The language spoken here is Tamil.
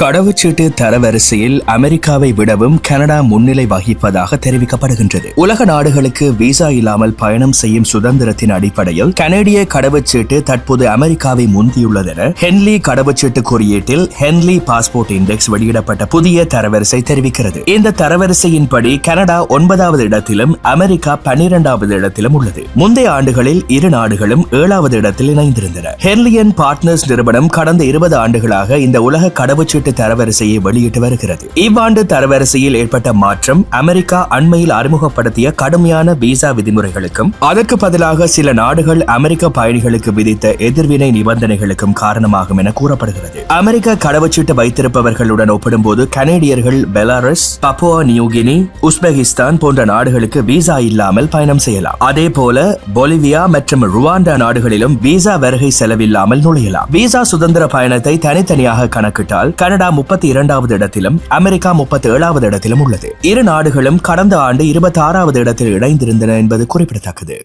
கடவுச்சீட்டு தரவரிசையில் அமெரிக்காவை விடவும் கனடா முன்னிலை வகிப்பதாக தெரிவிக்கப்படுகின்றது. உலக நாடுகளுக்கு விசா இல்லாமல் பயணம் செய்யும் சுதந்திரத்தின் அடிப்படையில் கனேடிய கடவுச்சீட்டு தற்போது அமெரிக்காவை முந்தியுள்ளதென ஹென்லி கடவுச்சீட்டு குறியீட்டில் ஹென்லி பாஸ்போர்ட் இண்டெக்ஸ் வெளியிடப்பட்ட புதிய தரவரிசை தெரிவிக்கிறது. இந்த தரவரிசையின்படி கனடா ஒன்பதாவது இடத்திலும் அமெரிக்கா பன்னிரெண்டாவது இடத்திலும் உள்ளது. முந்தைய ஆண்டுகளில் இரு நாடுகளும் ஏழாவது இடத்தில் இணைந்திருந்தன. ஹென்லியன் பார்ட்னர்ஸ் நிறுவனம் கடந்த இருபது ஆண்டுகளாக இந்த உலக கடவுச்சீட்டு தரவரிசையை வெளியிட்டு வருகிறது. இவ்வாண்டு தரவரிசையில் ஏற்பட்ட மாற்றம் அமெரிக்கா அண்மையில் அறிமுகப்படுத்திய கடுமையான விசா விதிமுறைகளுக்கும் அதற்கு பதிலாக சில நாடுகள் அமெரிக்க பயணிகளுக்கு விதித்த எதிர்வினை நிபந்தனைகளுக்கும் காரணமாகும் என கூறப்படுகிறது. அமெரிக்க கடவுச்சீட்டு வைத்திருப்பவர்களுடன் ஒப்பிடும்போது கனேடியர்கள் Belarus Papua New Guinea Uzbekistan போன்ற நாடுகளுக்கு விசா இல்லாமல் பயணம் செய்யலாம். அதே போல பொலிவியா மற்றும் ருவாண்டா நாடுகளிலும் விசா வருகை செலவில்லாமல் நுழையலாம். விசா சுதந்திர பயணத்தை தனித்தனியாக கணக்கிட்டால் கனடா முப்பத்தி இரண்டாவது இடத்திலும் அமெரிக்கா முப்பத்தி ஏழாவது இடத்திலும் உள்ளது. இரு நாடுகளும் கடந்த ஆண்டு இருபத்தி ஆறாவது இடத்தில் இணைந்திருந்தன என்பது குறிப்பிடத்தக்கது.